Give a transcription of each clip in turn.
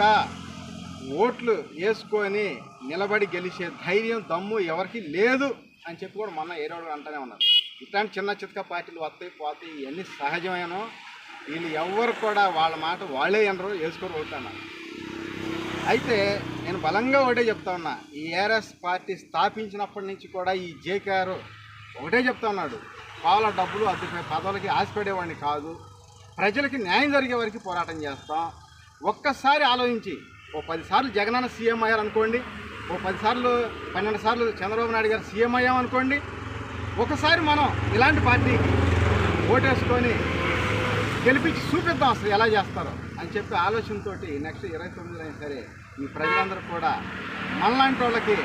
ఇంకా ఓట్లు వేసుకొని నిలబడి గెలిచే ధైర్యం దమ్ము ఎవరికి లేదు అని చెప్పి కూడా మొన్న ఏరోడు అంటూనే ఉన్నారు. ఇట్లాంటి చిన్న చితక పార్టీలు వస్తాయి పోతాయి ఇవన్నీ సహజమేనో వీళ్ళు ఎవ్వరు కూడా వాళ్ళ మాట వాళ్ళే అనరు వేసుకొని ఓట్లన్నారు అయితే నేను బలంగా ఒకటే చెప్తా ఉన్నా ఈ ఏఆర్ఎస్ పార్టీ స్థాపించినప్పటి నుంచి కూడా ఈ జేకేఆర్ ఒకటే చెప్తా ఉన్నాడు పాల డబ్బులు అతిపై పదవులకి ఆశపడేవాడిని కాదు ప్రజలకి న్యాయం జరిగే వరకు పోరాటం చేస్తాం ఒక్కసారి ఆలోచించి ఓ పదిసార్లు జగనన్న సీఎం అయ్యారు అనుకోండి ఓ పదిసార్లు పన్నెండు సార్లు చంద్రబాబు నాయుడు గారు సీఎం అయ్యాం అనుకోండి ఒకసారి మనం ఇలాంటి పార్టీకి ఓటేసుకొని గెలిపించి చూపిద్దాం అసలు ఎలా చేస్తారో అని చెప్పి ఆలోచనతో నెక్స్ట్ ఇరవై తొమ్మిది అయినా సరే ఈ ప్రజలందరూ కూడా మనలాంటి వాళ్ళకి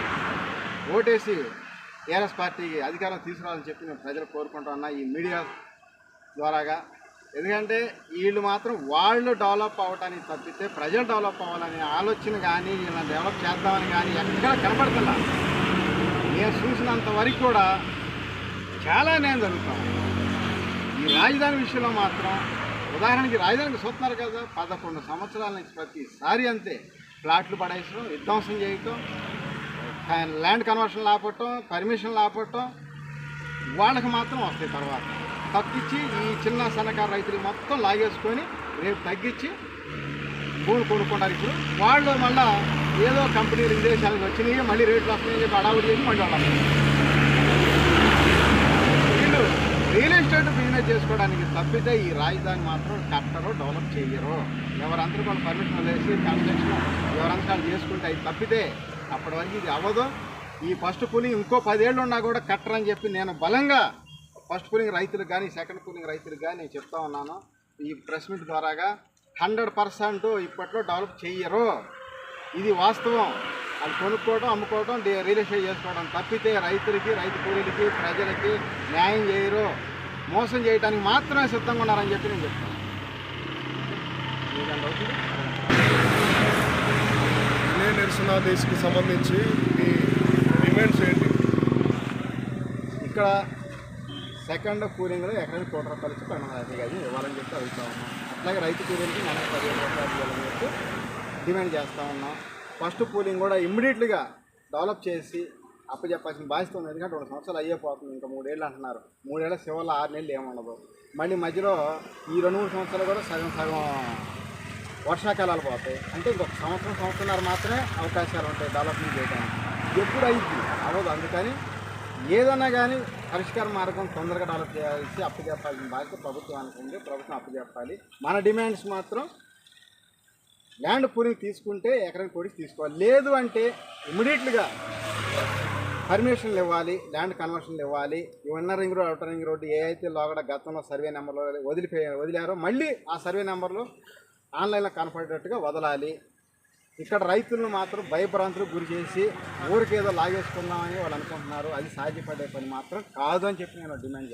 ఓటేసి టీఆర్ఎస్ పార్టీకి అధికారం తీసుకురావాలని చెప్పి మేము ప్రజలు కోరుకుంటున్నా ఈ మీడియా ద్వారాగా. ఎందుకంటే వీళ్ళు మాత్రం వాళ్ళు డెవలప్ అవ్వటానికి తప్పితే ప్రజలు డెవలప్ అవ్వాలనే ఆలోచన కానీ వీళ్ళని డెవలప్ చేద్దామని కానీ ఎక్కడ కనపడుతున్నా నేను చూసినంత వరకు కూడా చాలా నేను జరుగుతాం ఈ రాజధాని విషయంలో మాత్రం ఉదాహరణకి రాజధానికి చూస్తున్నారు కదా పదకొండు సంవత్సరాల నుంచి ప్రతిసారి అంతే. ప్లాట్లు పడేసడం విధ్వంసం చేయటం ల్యాండ్ కన్వర్షన్ ఆపటం పర్మిషన్ ఆపటం వాళ్ళకి మాత్రం వస్తాయి తర్వాత. తప్పించి ఈ చిన్న సన్నకారు రైతులు మొత్తం లాగేసుకొని రేపు తగ్గించి భూములు కొనుక్కుంటారు. ఇప్పుడు వాళ్ళు మళ్ళా ఏదో కంపెనీలు విదేశాలకు వచ్చినాయి మళ్ళీ రేట్లు వస్తున్నాయని చెప్పి అడావుడి చేసి మళ్ళీ వాళ్ళు వీళ్ళు రియల్ ఎస్టేట్ బిజినెస్ చేసుకోవడానికి తప్పితే ఈ రాజధాని మాత్రం కట్టరు డెవలప్ చేయరు ఎవరందరూ వాళ్ళు పర్మిషన్ వేసి కన్స్ట్రక్షన్ ఎవరంతా వాళ్ళు చేసుకుంటే అవి తప్పితే అప్పటి వరకు ఇది అవ్వదు. ఈ ఫస్ట్ పులి ఇంకో పదేళ్ళు ఉన్నా కూడా కట్టరని చెప్పి నేను బలంగా ఫస్ట్ కూలింగ్ రైతులకు కానీ సెకండ్ కూలింగ్ రైతులకు కానీ నేను చెప్తా ఉన్నాను. ఈ ప్రెస్ మీట్ ద్వారాగా హండ్రెడ్ పర్సెంట్ ఇప్పట్లో డెవలప్ చెయ్యరు. ఇది వాస్తవం. అది కొనుక్కోవడం అమ్ముకోవడం రియల్ ఎస్టేట్ చేసుకోవడం తప్పితే రైతులకి రైతు కూలీలకి ప్రజలకి న్యాయం చేయరు. మోసం చేయడానికి మాత్రమే సిద్ధంగా ఉన్నారని చెప్పి నేను చెప్తాను? రిలే నిరసనాదేశ్కి సంబంధించి మీ డిమాండ్స్ ఏంటి? ఇక్కడ సెకండ్ కూలింగ్లో ఎకరానికి కోటి రూపాయలు ఇచ్చి పన్నెండు వందల ఇవ్వాలని చెప్పి అడుగుతా ఉన్నాం. అట్లాగే రైతు కూలీలకి నెలకు పదిహేను రూపాయలు ఇవ్వాలని చెప్పి డిమాండ్ చేస్తూ ఉన్నాం. ఫస్ట్ కూలింగ్ కూడా ఇమ్మీడియట్లీగా డెవలప్ చేసి అప్పచెప్పాల్సిన బాధ్యత ఉంది. ఎందుకంటే రెండు సంవత్సరాలు అయ్యే పోతుంది. ఇంకా మూడేళ్ళు అంటున్నారు. మూడేళ్ళ శివల్లో ఆరు నెలలు ఏముండదు. మళ్ళీ మధ్యలో ఈ రెండు మూడు సంవత్సరాలు కూడా సగం సగం వర్షాకాలాలు పోతాయి. అంటే ఇంకొక సంవత్సరం సంవత్సరాలు మాత్రమే అవకాశాలు ఉంటాయి డెవలప్మెంట్ చేయడానికి. ఎప్పుడు అయింది అవ్వదు. అందుకని ఏదన్నా కానీ పరిష్కార మార్గం తొందరగా డెవలప్ చేయాల్సి అప్పు చెప్పాల్సిన బాధ్యత ప్రభుత్వానికి ఉంది ప్రభుత్వం అప్పు చెప్పాలి మన డిమాండ్స్ మాత్రం ల్యాండ్ పూలింగ్ తీసుకుంటే ఎకరం కోడి తీసుకోవాలి. లేదు అంటే ఇమ్మీడియట్గా పర్మిషన్లు ఇవ్వాలి ల్యాండ్ కన్వర్షన్లు ఇవ్వాలి. ఈ ring road outer ring road ఏ అయితే లోగడ గతంలో సర్వే నెంబర్లో వదిలిపోయారు వదిలారో మళ్ళీ ఆ సర్వే నెంబర్లో ఆన్లైన్లో కనపడేటట్టుగా వదలాలి. ఇక్కడ రైతులను మాత్రం భయభ్రాంతులకు గురి చేసి ఊరికేదో లాగేసుకుందామని వాళ్ళు అనుకుంటున్నారు. అది సాధ్యపడే పని మాత్రం కాదు అని చెప్పి నేను డిమాండ్ చేస్తాను